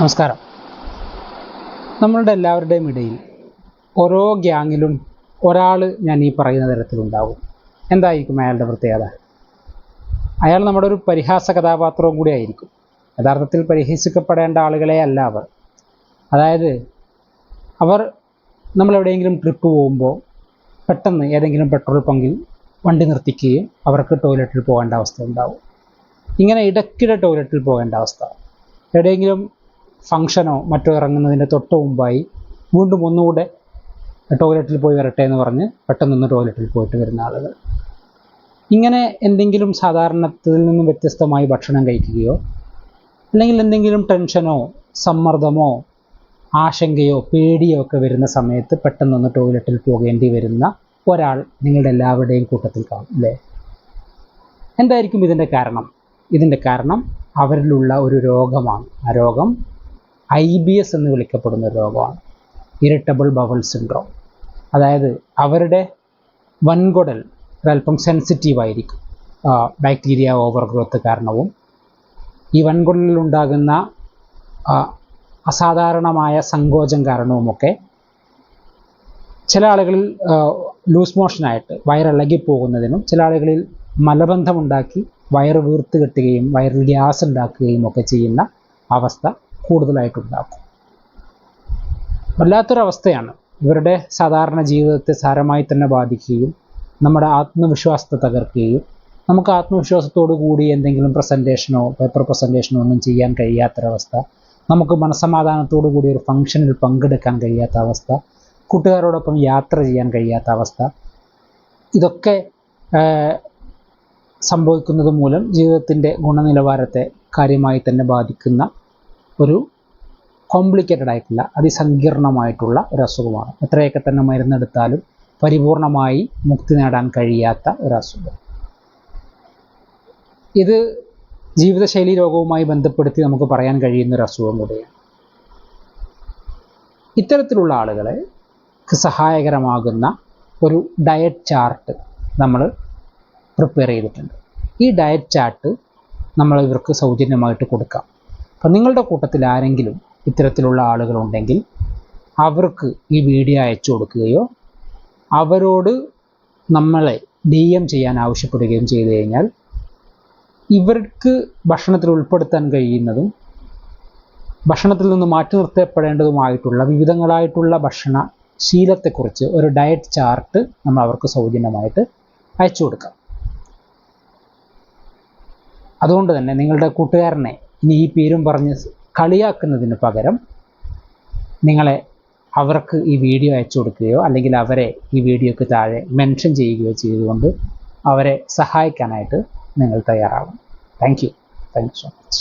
നമസ്കാരം. നമ്മളുടെ എല്ലാവരുടെയും ഇടയിൽ ഓരോ ഗ്യാങ്ങിലും ഒരാൾ ഞാൻ ഈ പറയുന്ന തരത്തിലുണ്ടാവും. എന്തായിരിക്കും അയാളുടെ പ്രത്യേകത? അയാൾ നമ്മുടെ ഒരു പരിഹാസ കഥാപാത്രവും കൂടി ആയിരിക്കും. യഥാർത്ഥത്തിൽ പരിഹസിക്കപ്പെടേണ്ട ആളുകളെ അല്ല അവർ. അതായത് അവർ നമ്മളെവിടെയെങ്കിലും ട്രിപ്പ് പോകുമ്പോൾ പെട്ടെന്ന് ഏതെങ്കിലും പെട്രോൾ പങ്കിൽ വണ്ടി നിർത്തിക്കുകയും അവർക്ക് ടോയ്ലറ്റിൽ പോകേണ്ട അവസ്ഥ ഉണ്ടാവും. ഇങ്ങനെ ഇടയ്ക്കിടെ ടോയ്ലറ്റിൽ പോകേണ്ട അവസ്ഥ. എവിടെയെങ്കിലും ഫംഗ്ഷനോ മറ്റോ ഇറങ്ങുന്നതിന്റെ തൊട്ട് മുമ്പായി വീണ്ടും ഒന്നുകൂടെ ടോയ്ലറ്റിൽ പോയി വരട്ടെ എന്ന് പറഞ്ഞ് പെട്ടെന്നൊന്ന് ടോയ്ലറ്റിൽ പോയിട്ട് വരുന്ന ആളുകൾ. ഇങ്ങനെ എന്തെങ്കിലും സാധാരണത്തിൽ നിന്നും വ്യത്യസ്തമായി ഭക്ഷണം കഴിക്കുകയോ അല്ലെങ്കിൽ എന്തെങ്കിലും ടെൻഷനോ സമ്മർദ്ദമോ ആശങ്കയോ പേടിയോ ഒക്കെ വരുന്ന സമയത്ത് പെട്ടെന്നൊന്ന് ടോയ്ലറ്റിൽ പോകേണ്ടി വരുന്ന ഒരാൾ നിങ്ങളുടെ എല്ലാവരുടെയും കൂട്ടത്തിൽ കാണും അല്ലേ? എന്തായിരിക്കും ഇതിന്റെ കാരണം? ഇതിന്റെ കാരണം അവരിലുള്ള ഒരു രോഗമാണ്. ആ രോഗം ഐ ബി എസ് എന്ന് വിളിക്കപ്പെടുന്ന ഒരു രോഗമാണ്. Irritable bowel syndrome. അതായത് അവരുടെ വൻകുടൽ ഒരല്പം സെൻസിറ്റീവ് ആയിരിക്കും. ബാക്ടീരിയ ഓവർ ഗ്രോത്ത് കാരണവും ഈ വൻകുടലിലുണ്ടാകുന്ന അസാധാരണമായ സങ്കോചം കാരണവുമൊക്കെ ചില ആളുകളിൽ ലൂസ് മോഷനായിട്ട് വയറിളകി പോകുന്നതിനും ചില ആളുകളിൽ മലബന്ധമുണ്ടാക്കി വയറ് വീർത്ത് കെട്ടുകയും വയറിൽ ഗ്യാസ് ഉണ്ടാക്കുകയും ഒക്കെ ചെയ്യുന്ന അവസ്ഥ കൂടുതലായിട്ടുണ്ടാക്കും. വല്ലാത്തൊരവസ്ഥയാണ്. ഇവരുടെ സാധാരണ ജീവിതത്തെ സാരമായി തന്നെ ബാധിക്കുകയും നമ്മുടെ ആത്മവിശ്വാസത്തെ തകർക്കുകയും നമുക്ക് ആത്മവിശ്വാസത്തോടു കൂടി എന്തെങ്കിലും പ്രസന്റേഷനോ പേപ്പർ പ്രസന്റേഷനോ ഒന്നും ചെയ്യാൻ കഴിയാത്തൊരവസ്ഥ നമുക്ക് മനസ്സമാധാനത്തോടു കൂടി ഒരു ഫംഗ്ഷനിൽ പങ്കെടുക്കാൻ കഴിയാത്ത അവസ്ഥ കൂട്ടുകാരോടൊപ്പം യാത്ര ചെയ്യാൻ കഴിയാത്ത അവസ്ഥ ഇതൊക്കെ സംഭവിക്കുന്നത് മൂലം ജീവിതത്തിന്റെ ഗുണനിലവാരത്തെ കാര്യമായി തന്നെ ബാധിക്കുന്ന ഒരു കോംപ്ലിക്കേറ്റഡ് ആയിട്ടുള്ള അതിസങ്കീർണമായിട്ടുള്ള ഒരു അസുഖമാണ്. എത്രയൊക്കെ തന്നെ മരുന്നെടുത്താലും പരിപൂർണമായി മുക്തി നേടാൻ കഴിയാത്ത ഒരു അസുഖം. ഇത് ജീവിതശൈലി രോഗവുമായി ബന്ധപ്പെടുത്തി നമുക്ക് പറയാൻ കഴിയുന്ന ഒരു അസുഖം കൂടിയാണ്. ഇത്തരത്തിലുള്ള ആളുകളെ സഹായകരമാകുന്ന ഒരു ഡയറ്റ് ചാർട്ട് നമ്മൾ പ്രിപ്പയർ ചെയ്തിട്ടുണ്ട്. ഈ ഡയറ്റ് ചാർട്ട് നമ്മൾ ഇവർക്ക് സൗജന്യമായിട്ട് കൊടുക്കാം. അപ്പം നിങ്ങളുടെ കൂട്ടത്തിൽ ആരെങ്കിലും ഇത്തരത്തിലുള്ള ആളുകളുണ്ടെങ്കിൽ അവർക്ക് ഈ വീഡിയോ അയച്ചു കൊടുക്കുകയോ അവരോട് നമ്മളെ ഡി എം ചെയ്യാൻ ആവശ്യപ്പെടുകയും ചെയ്തു കഴിഞ്ഞാൽ ഇവർക്ക് ഭക്ഷണത്തിൽ ഉൾപ്പെടുത്താൻ കഴിയുന്നതും ഭക്ഷണത്തിൽ നിന്ന് മാറ്റി നിർത്തപ്പെടേണ്ടതുമായിട്ടുള്ള വിവിധങ്ങളായിട്ടുള്ള ഭക്ഷണ ശീലത്തെക്കുറിച്ച് ഒരു ഡയറ്റ് ചാർട്ട് നമ്മൾ അവർക്ക് സൗജന്യമായിട്ട് അയച്ചു കൊടുക്കാം. അതുകൊണ്ട് തന്നെ നിങ്ങളുടെ കൂട്ടുകാരനെ ഇനി ഈ പേരും പറഞ്ഞ് കളിയാക്കുന്നതിന് പകരം നിങ്ങളെ അവർക്ക് ഈ വീഡിയോ അയച്ചു കൊടുക്കുകയോ അല്ലെങ്കിൽ അവരെ ഈ വീഡിയോക്ക് താഴെ മെൻഷൻ ചെയ്യുകയോ ചെയ്തുകൊണ്ട് അവരെ സഹായിക്കാനായിട്ട് നിങ്ങൾ തയ്യാറാവണം. Thank you thank you so much